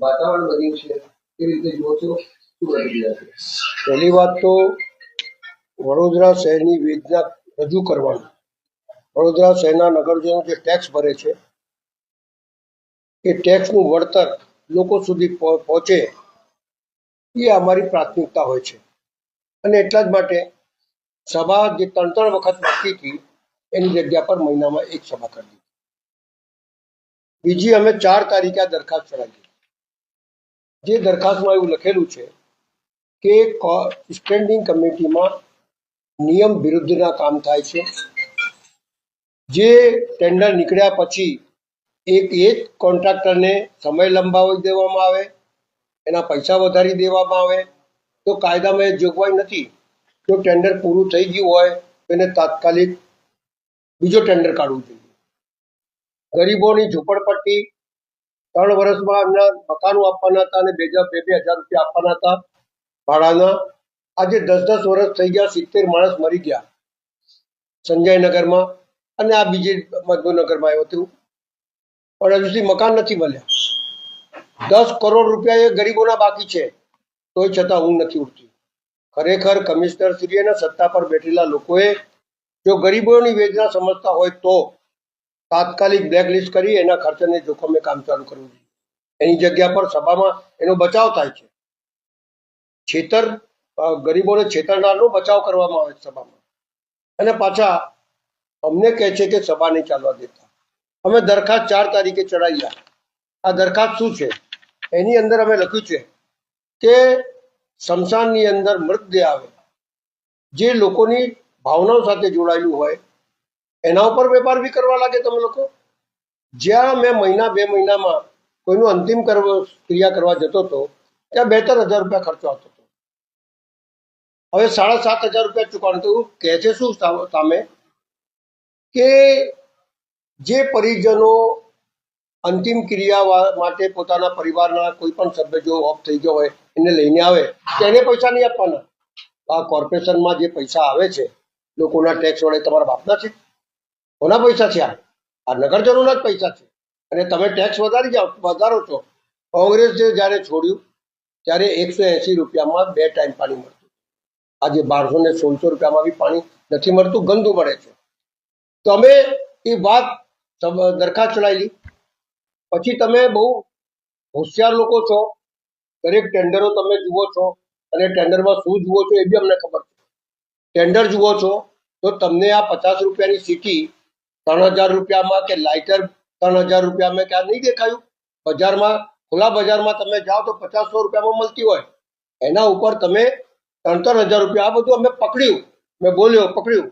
વાતાવરણ બન્યું છે પહેલી વાત તો વડોદરા શહેરની વેદના રજૂ કરવાની. વડોદરા શહેરના નગરજનો જે ટેક્સ ભરે છે, એ ટેક્સનું વળતર લોકો સુધી પહોંચે, એ અમારી પ્રાથમિકતા હોય છે. અને એટલા જ માટે સભા જે ત્રણ ત્રણ વખત બાકી હતી, એની જગ્યા પર મહિનામાં એક સભા કરી દીધી. બીજી અમે ચાર તારીખે આ દરખાસ્ત ચડાવી જે દરખાસ્તમાં એવું લખેલું છે કે સ્ટેન્ડિંગ કમિટીમાં નિયમ વિરુદ્ધના કામ થાય છે. જે ટેન્ડર નીકળ્યા પછી એક એક કોન્ટ્રાક્ટરને સમય લંબાવી દેવામાં આવે, એના પૈસા વધારી દેવામાં આવે, તો કાયદામાં એ જોગવાઈ નથી. જો ટેન્ડર પૂરું થઈ ગયું હોય, તો એને તાત્કાલિક બીજો ટેન્ડર કાઢવું જોઈએ. ગરીબોની ઝૂંપડપટ્ટી ત્રણ વર્ષમાં એમના મકાનો આપવાના હતા અને બે હજાર, બે બે હજાર રૂપિયા આપવાના હતા ભાડાના. આજે દસ દસ વર્ષ થઈ ગયા, સિત્તેર માણસ મરી ગયા સંજયનગરમાં અને આ બીજી મધુનગરમાં આવ્યું હતું. પણ હજુ સુધી મકાન નથી મળ્યા. દસ કરોડ રૂપિયા એ ગરીબોના બાકી છે, તોય છતાં હું નથી ઉઠતી ખરેખર કમિશનર શ્રી સત્તા પર બેઠેલા લોકોએ જો ગરીબોની વેદના સમજતા હોય તો તાત્કાલિક બ્લેકલિસ્ટ કરી એના ખર્ચને જોખમે કામ ચાલુ કરવું જોઈએ. એની જગ્યા પર સભામાં એનો બચાવ થાય છે. છેતર ગરીબોને છેતરનારનો બચાવ કરવામાં આવે છે સભામાં. અને પાછા અમને કહે છે કે સભા નહીં ચાલવા દેતા. અમે દરખાસ્ત ચાર તારીખે ચડાવ્યા. આ દરખાસ્ત શું છે? એની અંદર અમે લખ્યું છે કે સ્મશાનની અંદર મૃતદેહ આવે. જે લોકોની ભાવનાઓ સાથે જોડાયેલું હોય, એના ઉપર વેપાર બી કરવા લાગે તમે લોકો? જ્યાં મેં મહિના બે મહિનામાં કોઈનું અંતિમ કરવા ક્રિયા કરવા જતો હતો, ત્યાં બેતર હજાર રૂપિયા ખર્ચો આવતો હતો. હવે સાડા સાત હજાર રૂપિયા ચૂકવાનું તો કહે છે શું સામે? કે જે પરિજનો અંતિમ ક્રિયા માટે પોતાના પરિવારના કોઈ પણ સભ્ય જો ઓફ થઈ ગયો હોય એને લઈને આવે તેને પૈસા નહીં આપવાના? આ કોર્પોરેશનમાં જે પૈસા આવે છે, લોકોના ટેક્સ વડે તમારા બાપના છે. કોના પૈસા છે આ? આ નગરજનોના જ પૈસા છે. અને તમે ટેક્સ વધારી જાઓ, વધારો છો. કોંગ્રેસે જ્યારે છોડ્યું, ત્યારે એકસો એસી રૂપિયામાં બે ટાઈમ પાણી મળતું આજે બારસો ને સોળસો રૂપિયામાં બી પાણી નથી મળતું, ગંદુ મળે છે. તો અમે એ વાત દરખાસ્ત ચડાવેલી પછી તમે બહુ હોશિયાર લોકો છો. દરેક ટેન્ડરો તમે જુઓ છો અને ટેન્ડરમાં શું જુઓ છો એ બી અમને ખબર છે. ટેન્ડર જુઓ છો તો તમને આ પચાસ રૂપિયાની સીટી ત્રણ હજાર રૂપિયામાં કે લાઇટર ત્રણ હજાર રૂપિયામાં ક્યાં નહીં દેખાયું. બજારમાં, ખુલ્લા બજારમાં તમે જાઓ તો પચાસસો રૂપિયામાં મળતી હોય. એના ઉપર તમે ત્રણ ત્રણ હજાર રૂપિયા, આ બધું અમે પકડ્યું. મેં બોલ્યો, પકડ્યું.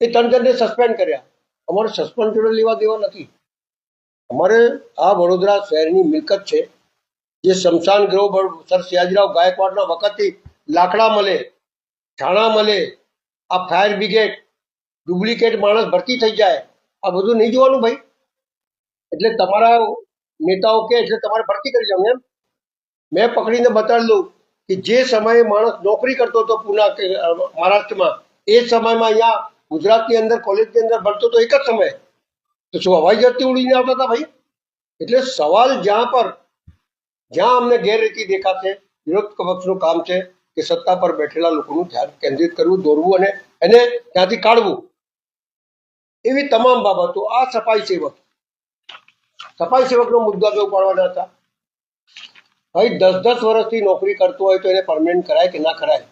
એ ત્રણ ત્રણને સસ્પેન્ડ કર્યા. અમારે સસ્પેન્ડ જોડે લેવા દેવા નથી. અમારે આ વડોદરા શહેરની મિલકત છે. જે શમશાન ગૃહ બ- સર સયાજીરાવ ગાયકવાડના વખતથી લાકડા મળે છાણા મળે આ ફાયર બ્રિગેડ ડુપ્લિકેટ માણસ ભરતી થઈ જાય આ બધું નહીં જોવાનું ભાઈ. એટલે તમારા નેતાઓ કે એટલે તમારે ભરતી કરી જવાનું એમ. મેં પકડીને બતાડી દઉં કે જે સમયે માણસ નોકરી કરતો હતો પુના કે અ, મહારાષ્ટ્રમાં એ જ સમયમાં અહીંયા ગુજરાતની અંદર કોલેજની અંદર ભણતો હતો એક જ સમયે. તો શું હવાઈ જહાજથી ઉડીને આવતા હતા ભાઈ? એટલે સવાલ જ્યાં પર જ્યાં અમને ગેરરીતિ દેખાશે, વિરોધ પક્ષનું કામ છે કે સત્તા પર બેઠેલા લોકોનું ધ્યાન કેન્દ્રિત કરવું, દોરવું અને એને ત્યાંથી કાઢવું. એવી તમામ બાબતો આ સફાઈ સેવક, સફાઈ સેવકનો મુદ્દા જો ઉપાડવાના હતા. ભાઈ, દસ દસ વર્ષથી નોકરી કરતો હોય તો એને પરમેન્ટ કરાય કે ના કરાય?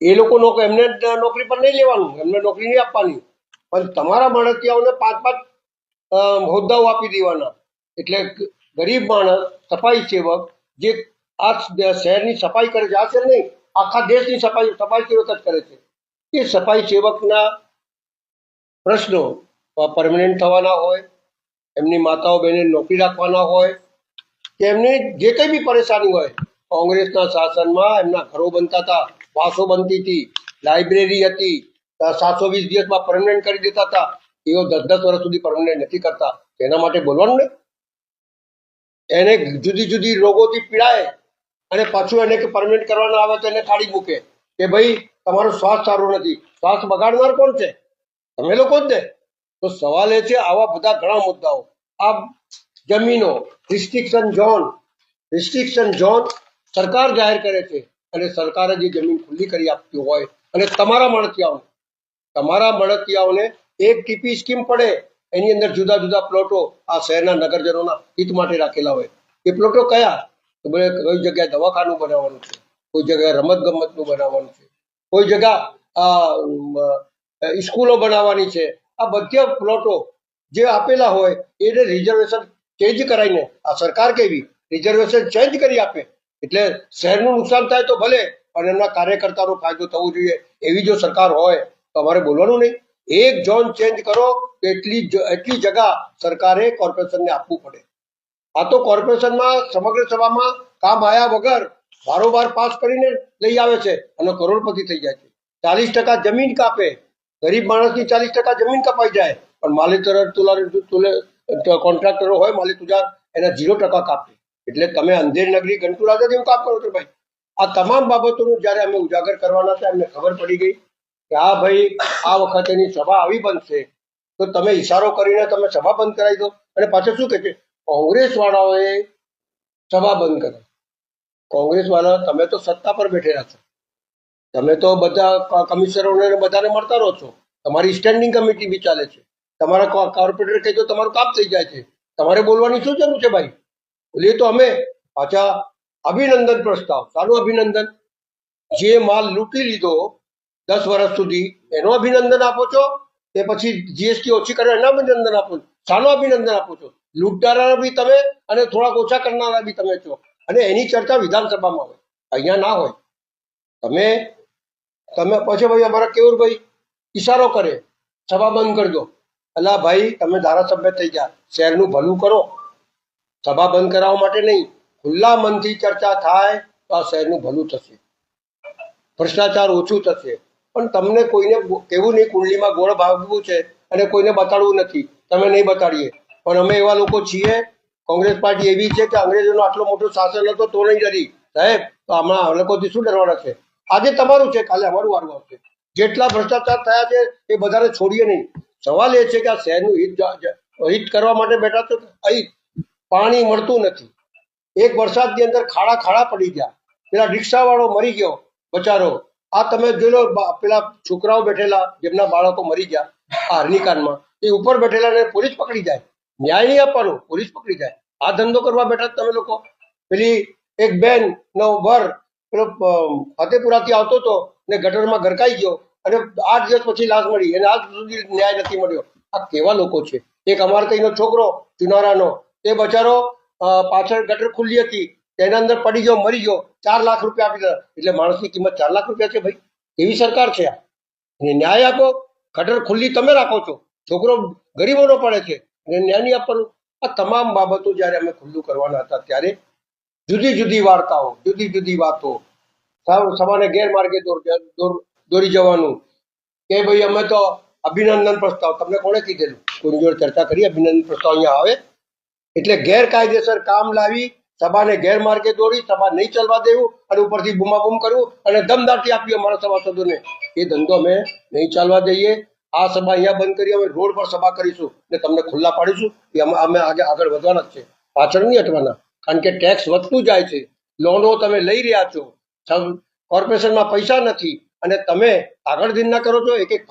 એ લોકો એમને નોકરી પર નહીં લેવાનું, એમને નોકરી નહીં આપવાની. પણ તમારા માણસિયાઓને પાંચ પાંચ હોદ્દાઓ આપી દેવાના. એટલે ગરીબ માણસ, સફાઈ સેવક, જે આ શહેરની સફાઈ કરે છે, આ શહેર નહીં, આખા દેશની સફાઈ સફાઈ સેવક જ કરે છે. એ સફાઈ સેવકના પ્રશ્નો પરમનન્ટ થવાના હોય, એમની માતાઓ બહેને નોકરી રાખવાના હોય, કે એમની જે કંઈ બી પરેશાની હોય, કોંગ્રેસના શાસનમાં એમના ઘરો બનતા હતા, વાસો બનતી હતી, લાઇબ્રેરી હતી સાતસો વીસ દિવસમાં પરમનન્ટ કરી દેતા હતા એઓ દસ દસ વર્ષ સુધી પરમનન્ટ નથી કરતા. એના માટે બોલવાનું ને એને જુદી જુદી રોગોથી પીડાય અને પાછું એને પરમેન્ટ કરવાના આવે તો એને કાઢી મૂકે કે ભાઈ, તમારું શ્વાસ સારું નથી. શ્વાસ બગાડનાર કોણ છે? તમે લોકો જ ને. તો સવાલ એ છે, આવા બધા ઘણા મુદ્દાઓ. આ જમીનો રિસ્ટ્રિક્શન ઝોન રિસ્ટ્રિક્શન ઝોન સરકાર જાહેર કરે છે અને સરકારે જે જમીન ખુલ્લી કરી આપતી હોય અને તમારા મળતિયાઓને તમારા મળતિયાઓને એક ટીપી સ્કીમ પડે એની અંદર જુદા જુદા પ્લોટો આ શહેરના નગરજનોના હિત માટે રાખેલા હોય. એ પ્લોટો કયા? તો બોલે કોઈ જગ્યાએ દવાખાનું બનાવવાનું છે, કોઈ જગ્યાએ રમત ગમતનું બનાવવાનું છે, કોઈ જગ્યા સ્કૂલો બનાવવાની છે. આ બધા પ્લોટો જે આપેલા હોય એને રિઝર્વેશન ચેન્જ કરાવીને આ સરકાર કેવી? રિઝર્વેશન ચેન્જ કરી આપે. એટલે શહેરનું નુકસાન થાય તો ભલે, પણ એમના કાર્યકર્તાનો ફાયદો થવો જોઈએ. એવી જો સરકાર હોય તો અમારે બોલવાનું નહીં. એક ઝોન ચેન્જ કરો તો એટલી એટલી જગા સરકારે કોર્પોરેશનને આપવું પડે. આ તો કોર્પોરેશનમાં, સમગ્ર સભામાં કામ આયા વગર બારોબાર પાસ કરીને લઈ આવે છે અને કરોડપતિ થઈ જાય છે. ચાલીસ ટકા જમીન કાપે. ગરીબ માણસની ચાલીસ ટકા જમીન કપાઈ જાય. પણ માલી તરફ તુલા, કોન્ટ્રાક્ટરો હોય માલી તુજાર એના ઝીરો ટકા કાપે. એટલે તમે અંધેર નગરી ગંટુ રાજા જેવું કામ કરો છો ભાઈ? આ તમામ બાબતોનું જ્યારે અમે ઉજાગર કરવાના છે, અમને ખબર પડી ગઈ. કે આ ભાઈ આ વખતેની સભા આવી બનશે, તો તમે ઈશારો કરીને તમે સભા બંધ કરાવી દો. અને પાછળ શું કહે છે? કોંગ્રેસ વાળાઓએ સભા બંધ કરી. કોંગ્રેસ વાળા તમે તો સત્તા પર બેઠેલા છો. તમે તો બધા કમિશનરોને બધાને મળતા રહો છો. તમારી સ્ટેન્ડિંગ કમિટી બી ચાલે છે. તમારા કો- કોર્પોરેટર કહી દો તમારું કામ થઈ જાય છે. તમારે બોલવાની શું જરૂર છે ભાઈ? બોલીએ તો અમે. પાછા અભિનંદન પ્રસ્તાવ. સારું અભિનંદન. જે માલ લૂંટી લીધો દસ વર્ષ સુધી એનું અભિનંદન આપો છો કે પછી જીએસટી ઓછી કરે, એના અભિનંદન આપો છો. શાનું અભિનંદન આપો છો? લૂંટનારા બી તમે અને થોડાક ઓછા કરનારા બી તમે છો. અને એની ચર્ચા વિધાનસભામાં હોય. અહીંયા ના હોય. તમે તમે પછી ભાઈ અમારા કેવું ભાઈ, ઈશારો કરે. સભા બંધ કરી દો ભાઈ, તમે ધારાસભ્ય થઈ ગયા. શહેરનું ભલું કરો. સભા બંધ કરાવવા માટે નહીં. ખુલ્લા મનથી ચર્ચા થાય તો આ શહેરનું ભલું થશે. ભ્રષ્ટાચાર ઓછું થશે. પણ તમને કોઈને કેવું નહીં, કુંડલીમાં ગોળ ભાગવું છે અને કોઈને બતાડવું નથી. તમે નહીં બતાડીએ. પણ અમે એવા લોકો છીએ, કોંગ્રેસ પાર્ટી એવી છે કે અંગ્રેજોનો આટલો મોટો શાસન હતો તો નહીં ડરી. સાહેબ, તો હમણાં આ લોકોથી શું ડરવાના છે? આજે તમારું છે, કાલે અમારું વારું આવશે. જેટલા ભ્રષ્ટાચાર થયા છે, એ બધાને છોડીએ નહીં. સવાલ એ છે કે આ શહેરનું હિત હિત કરવા માટે બેઠા છો અહીં પાણી મળતું નથી. એક વરસાદની અંદર ખાડા ખાડા પડી ગયા. પેલા રિક્ષાવાળો મરી ગયો, બચારો. આ તમે જોઈ લો પેલા છોકરાઓ બેઠેલા, જેમના બાળકો મરી ગયા આ હરણીકાંડમાં એ ઉપર બેઠેલા ને પોલીસ પકડી જાય. ન્યાય નહીં આપવાનો, પોલીસ પકડી જાય. આ ધંધો કરવા બેઠા તમે લોકો. પેલી એક બેન નો વર, પેલો ફતેપુરાથી આવતો હતો ને ગટરમાં ગરકાઈ ગયો અને આઠ દિવસ પછી લાશ મળી અને આજ સુધી ન્યાય નથી મળ્યો. આ કેવા લોકો છે? એક અમારે ત્યાંનો છોકરો, ચુનારાનો. તે બચારો પાછળ ગટર ખુલ્લી હતી. તેના અંદર પડી ગયો, મરી ગયો, ચાર લાખ રૂપિયા આપી દીધા. એટલે માણસની કિંમત ચાર લાખ રૂપિયા છે ભાઈ. એવી સરકાર છે આ? અને ન્યાય આપો, ગટર ખુલ્લી તમે રાખો છો. છોકરો ગરીબોનો પડે છે. અને ન્યાય નહીં આપવાનું. આ તમામ બાબતો જ્યારે અમે ખુલ્લું કરવાના હતા ત્યારે જુદી જુદી વાર્તાઓ, જુદી જુદી વાતો. સમાને ગેરમાર્ગે દોર- દોરી જવાનું. કે ભાઈ અમે તો અભિનંદન પ્રસ્તાવ, તમને કોણે કીધેલું? કોઈની જોડે ચર્ચા કરી, અભિનંદન પ્રસ્તાવ અહીંયા આવે. એટલે ગેરકાયદેસર કામ લાવી સભાને ગેરમાર્ગે દોરી સભા નહીં ચાલવા દેવું અને ઉપરથી બૂમાબૂમ કરવું અને દમદાટી આપી અમારા સભાસદોને. એ ધંધો અમે નહીં ચાલવા દઈએ. આ સભા અહીંયા બંધ કરી, અમે રોડ પર સભા કરીશું ને તમને ખુલ્લા પાડીશું. કે અમે આગે આગળ વધવાના જ છે. પાછળ નહીં હટવાના. કારણ કે ટેક્સ વધતું જાય છે. લોનો તમે લઈ રહ્યા છો. કોર્પોરેશનમાં પૈસા નથી. અને તમે આગળ દિન ના કરો છો. એક એક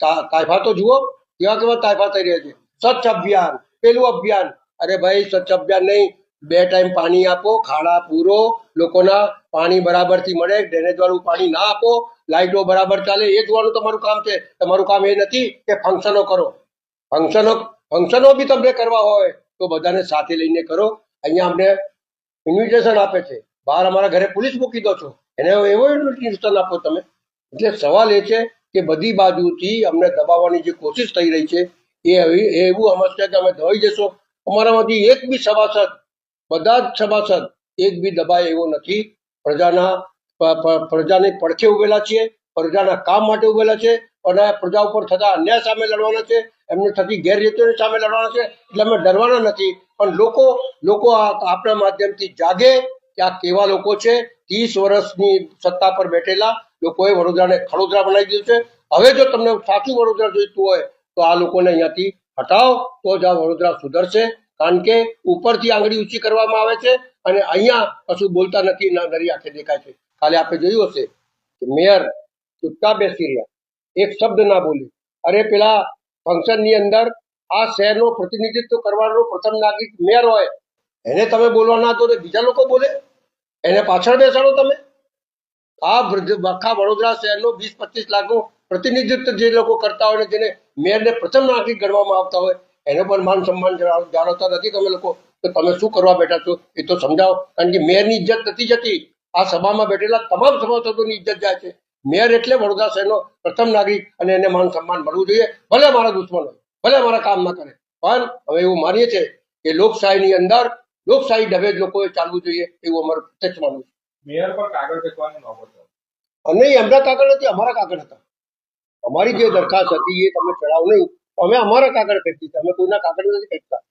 તાયફા તો જુઓ. કેવા કેવા તાયફા થઈ રહ્યા છે. સ્વચ્છ અભિયાન, પેલું અભિયાન. અરે ભાઈ, સ્વચ્છ અભિયાન નહીં. બે ટાઈમ પાણી આપો, ખાડા પૂરો, લોકોના પાણી બરાબરથી મળે ડ્રેનેજ વાળું પાણી ના આપો, લાઈટો બરાબર ચાલે, એ જોવાનું તમારું કામ છે. તમારું કામ એ નથી કે ફંક્શનો કરો. ફંક્શનો ફંક્શનો બી તમને કરવા હોય, તો બધાને સાથે લઈને કરો. અહીંયા અમને ઇન્વિટેશન આપે છે. બહાર અમારા ઘરે પોલીસ મૂકી દો છો. એને એવો ઇન્વિટેશન આપો તમે. એટલે સવાલ એ છે કે બધી બાજુથી અમને દબાવવાની જે કોશિશ થઈ રહી છે, એ એવી- સમજશે કે અમે દબાઈ જશો. અમારામાંથી એક બી સભાસદ બધા જ સભાસદ એક બી દબાય એવો નથી. પ્રજાના પ્રજાની પડખે ઉભેલા છીએ, પ્રજાના કામ માટે ઉભેલા છે અને પ્રજા ઉપર થતા અન્યાય સામે લડવાના છે, એમને થતી ગેરરીતિઓની સામે લડવાના છે, એટલે અમે ડરવાના નથી. પણ લોકો લોકો આપણા માધ્યમથી જાગે કે આ કેવા લોકો છે. ત્રીસ વર્ષની સત્તા પર બેઠેલા લોકોએ વડોદરાને ખડોદરા બનાવી દીધું છે. હવે જો તમને સાચું વડોદરા જોઈતું હોય તો આ લોકોને અહીંયાથી હટાવો. તો જ આ વડોદરા સુધરશે. કારણ કે ઉપરથી આંગળી ઊંચી કરવામાં આવે છે અને અહીંયા કશું બોલતા નથી નરી આંખે દેખાય છે. કાલે આપણે જોયું હશે કે મેયર ચૂપચાપ બેસી રહ્યા. એક શબ્દ ના બોલી. અરે પેલા ફંક્શનની અંદર આ શહેરનો પ્રતિનિધિત્વ કરવાનો પ્રથમ નાગરિક મેયર હોય. એને તમે બોલવા ના દો બીજા લોકો બોલે. એને પાછળ બેસાડો તમે. આ આખા વડોદરા શહેરનો વીસ પચીસ લાખનું પ્રતિનિધિત્વ જે લોકો કરતા હોય ને જેને મેયરને પ્રથમ નાગરિક ગણવામાં આવતા હોય એને પણ માન સન્માન જાળ- જાળવતા નથી તમે લોકો. તો તમે શું કરવા બેઠા છો? એ તો સમજાવો. કારણ કે મેયરની ઇજ્જત નથી જતી. આ સભામાં બેઠેલા તમામ સભાસદોની ઇજ્જત જાય છે. મેયર એટલે વડોદરા શહેરનો પ્રથમ નાગરિક અને એને માન સન્માન મળવું જોઈએ. ભલે મારા દુશ્મન હોય ભલે મારા કામ ના કરે. પણ હવે એવું માનીએ છીએ કે લોકશાહીની અંદર લોકશાહી ઢબે જ લોકોએ ચાલવું જોઈએ એવું અમારું પ્રત્યક્ષ માનવું છે. મેયર પર કાગળ ફેંકવાની નોબત. અને એમના કાગળ નથી અમારા કાગળ હતા. અમારી જે દરખાસ્ત હતી એ તમે ચડાવો નહીં. અમે અમારા કાગળ ફેંકી અમે કોઈના કાગળ નથી ફેંકતા.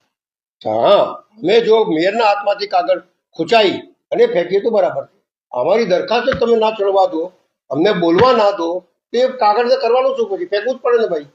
હા, અમે જો મેયરના હાથમાંથી કાગળ ખૂંચાઈ અને ફેંકીએ તો બરાબર. અમારી દરખાસ્ત તમે ના ચડવા દો, અમને બોલવા ના દો, તે કાગળ કરવાનું શું પછી? ફેંકવું જ પડે ને ભાઈ.